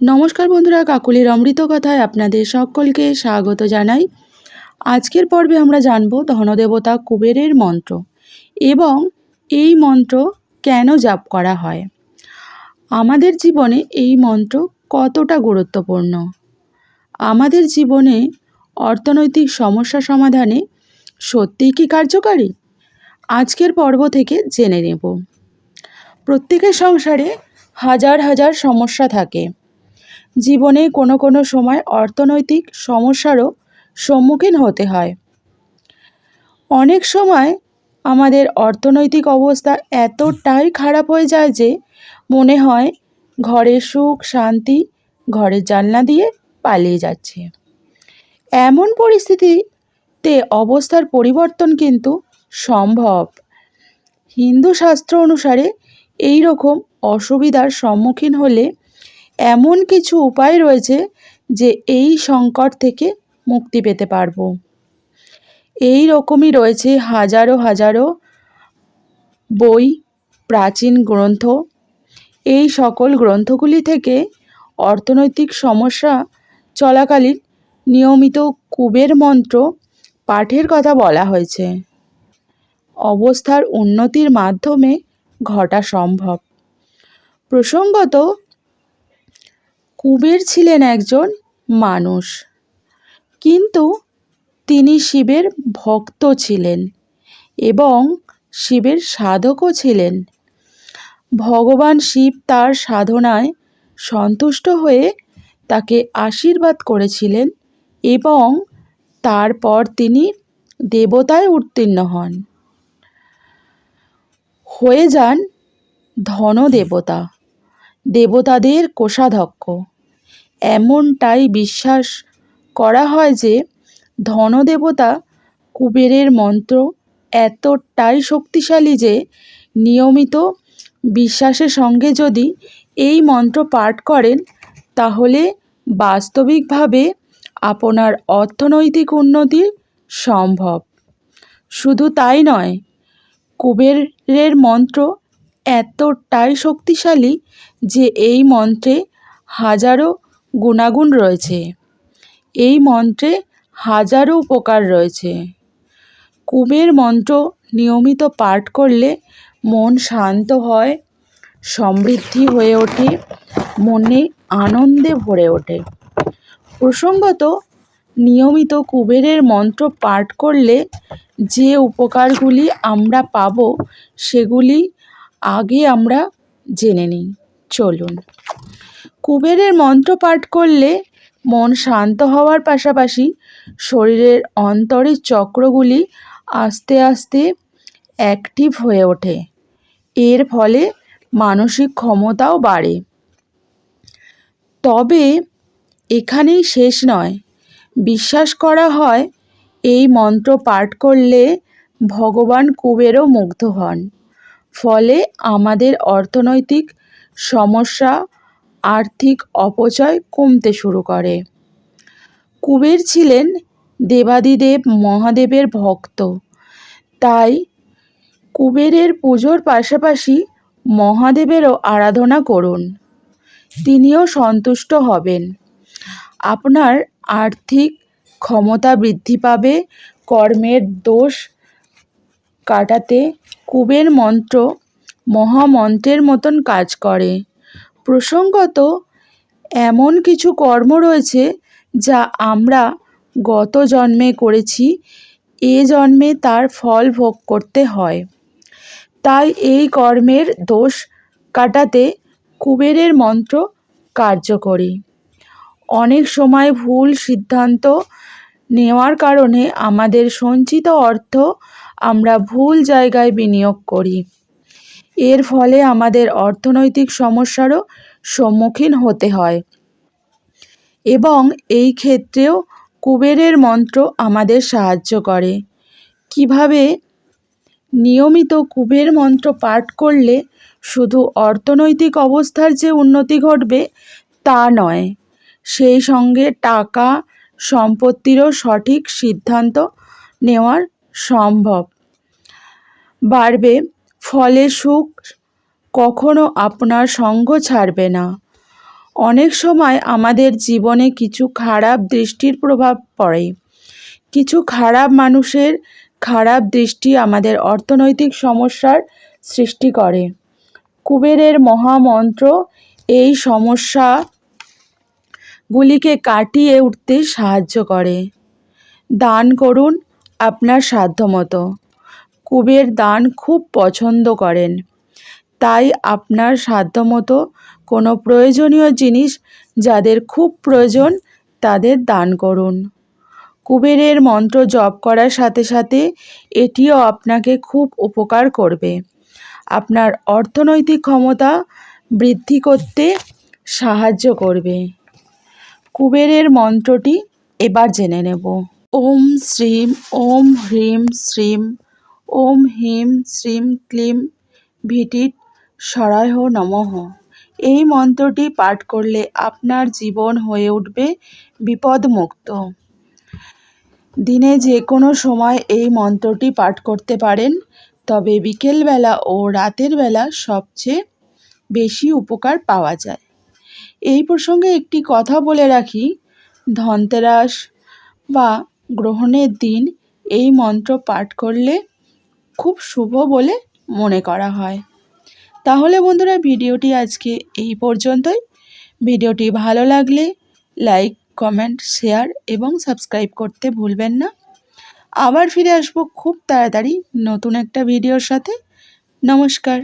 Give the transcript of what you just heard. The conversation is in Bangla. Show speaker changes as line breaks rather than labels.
নমস্কার বন্ধুরা, কাকুলির অমৃত কথায় আপনাদের সকলকে স্বাগত জানাই। আজকের পর্বে আমরা জানব ধনদেবতা কুবেরের মন্ত্র এবং এই মন্ত্র কেন জাপ করা হয়। আমাদের জীবনে এই মন্ত্র কতটা গুরুত্বপূর্ণ? আমাদের জীবনে অর্থনৈতিক সমস্যা সমাধানে সত্যিই কি কার্যকারী? আজকের পর্ব থেকে জেনে নেব। প্রত্যেকের সংসারে হাজার হাজার সমস্যা থাকে। জীবনে কোনো কোনো সময় অর্থনৈতিক সমস্যারও সম্মুখীন হতে হয়। অনেক সময় আমাদের অর্থনৈতিক অবস্থা এতটাই খারাপ হয়ে যায় যে মনে হয় ঘরের সুখ, শান্তি, ঘরের জানলা দিয়ে পালিয়ে যাচ্ছে। এমন পরিস্থিতিতে অবস্থার পরিবর্তন কিন্তু সম্ভব। হিন্দু শাস্ত্র অনুসারে এই রকম অসুবিধার সম্মুখীন হলে এমন কিছু উপায় রয়েছে যে এই সংকট থেকে মুক্তি পেতে পারব। এই রকমই রয়েছে হাজারো হাজারো বই, প্রাচীন গ্রন্থ। এই সকল গ্রন্থগুলি থেকে অর্থনৈতিক সমস্যা চলাকালীন নিয়মিত কুবের মন্ত্র, পাঠের কথা বলা হয়েছে। অবস্থার উন্নতির মাধ্যমে ঘটা সম্ভব। প্রসঙ্গত কুবের ছিলেন একজন মানুষ। কিন্তু তিনি শিবের ভক্ত ছিলেন এবং শিবের সাধকও ছিলেন। ভগবান শিব তার সাধনায় সন্তুষ্ট হয়ে তাকে আশীর্বাদ করেছিলেন এবং তারপর তিনি দেবতায় উত্তীর্ণ হন। হয়ে যান ধনদেবতা, দেবতাদের কোষাধ্যক্ষ। এমনটাই বিশ্বাস করা হয় যে ধনদেবতা কুবেরের মন্ত্র এতটাই শক্তিশালী যে নিয়মিত বিশ্বাসের সঙ্গে যদি এই মন্ত্র পাঠ করেন, তাহলে বাস্তবিকভাবে আপনার অর্থনৈতিক উন্নতি সম্ভব। শুধু তাই নয়, কুবেরের মন্ত্র এতটাই শক্তিশালী যে এই মন্ত্রে হাজারো গুণাগুণ রয়েছে। এই মন্ত্রে হাজারো উপকার রয়েছে। কুবের মন্ত্র নিয়মিত পাঠ করলে মন শান্ত হয়, সমৃদ্ধি হয়ে ওঠে, মনে আনন্দে ভরে ওঠে। প্রসঙ্গত, নিয়মিত কুবেরের মন্ত্র পাঠ করলে যে উপকারগুলি আমরা পাব, সেগুলি আগে আমরা জেনে নিই। চলুন। কুবেরের মন্ত্র পাঠ করলে মন শান্ত হওয়ার পাশাপাশি শরীরের অন্তরের চক্রগুলি আস্তে আস্তে অ্যাক্টিভ হয়ে ওঠে। এর ফলে মানসিক ক্ষমতাও বাড়ে। তবে এখানেই শেষ নয়। বিশ্বাস করা হয়, এই মন্ত্র পাঠ করলে ভগবান কুবেরও মুগ্ধ হন। ফলে আমাদের অর্থনৈতিক সমস্যা আর্থিক অপচয় কমতে শুরু করে। কুবের ছিলেন দেবাদিদেব মহাদেবের ভক্ত। তাই কুবেরের পুজোর পাশাপাশি মহাদেবেরও আরাধনা করুন। তিনিও সন্তুষ্ট হবেন। আপনার আর্থিক ক্ষমতা বৃদ্ধি পাবে, কর্মের দোষ কাটাতে কুবের মন্ত্র মহামন্ত্রের মতন কাজ করে। প্রসঙ্গত, এমন কিছু কর্ম রয়েছে যা আমরা গত জন্মে করেছি, এ জন্মে তার ফল ভোগ করতে হয়। তাই এই কর্মের দোষ কাটাতে কুবেরের মন্ত্র কার্যকরী। অনেক সময় ভুল সিদ্ধান্ত নেওয়ার কারণে আমাদের সঞ্চিত অর্থ আমরা ভুল জায়গায় বিনিয়োগ করি। এর ফলে আমাদের অর্থনৈতিক সমস্যারও সম্মুখীন হতে হয়। এবং এই ক্ষেত্রেও কুবেরের মন্ত্র আমাদের সাহায্য করে। কীভাবে নিয়মিত কুবের মন্ত্র পাঠ করলে শুধু অর্থনৈতিক অবস্থার যে উন্নতি ঘটবে তা নয়, সেই সঙ্গে টাকা সম্পত্তিরও সঠিক সিদ্ধান্ত নেওয়ার সম্ভব বাড়বে। ফলে সুখ কখনো আপনার সঙ্গ ছাড়বে না। অনেক সময় আমাদের জীবনে কিছু খারাপ দৃষ্টির প্রভাব পড়ে। কিছু খারাপ মানুষের খারাপ দৃষ্টি আমাদের অর্থনৈতিক সমস্যার সৃষ্টি করে। কুবেরের মহামন্ত্র এই সমস্যাগুলিকে কাটিয়ে উঠতে সাহায্য করে। দান করুন আপনার সাধ্যমতো। কুবের দান খুব পছন্দ করেন। তাই আপনার সাধ্যমতো কোনো প্রয়োজনীয় জিনিস যাদের খুব প্রয়োজন তাদের দান করুন। কুবেরের মন্ত্র জপ করার সাথে সাথে এটিও আপনাকে খুব উপকার করবে। আপনার অর্থনৈতিক ক্ষমতা বৃদ্ধি করতে সাহায্য করবে। কুবেরের মন্ত্রটি এবার জেনে নেব। ওম শ্রীম, ওম হ্রিম শ্রীম। ওম হিম শ্রীম ক্লিম ভিটিট সরায় নমঃ। এই মন্ত্রটি পাঠ করলে আপনার জীবন হয়ে উঠবে বিপদমুক্ত। দিনে যে কোনো সময় এই মন্ত্রটি পাঠ করতে পারেন, তবে বিকেলবেলা ও রাতের বেলা সবচেয়ে বেশি উপকার পাওয়া যায়। এই প্রসঙ্গে একটি কথা বলে রাখি, ধনতেরাস বা গ্রহণের দিন এই মন্ত্র পাঠ করলে খুব শুভ বলে মনে করা হয়। তাহলে বন্ধুরা, ভিডিওটি আজকে এই পর্যন্তই। ভিডিওটি ভালো লাগলে লাইক, কমেন্ট, শেয়ার এবং সাবস্ক্রাইব করতে ভুলবেন না। আবার ফিরে আসব খুব তাড়াতাড়ি নতুন একটা ভিডিওর সাথে। নমস্কার।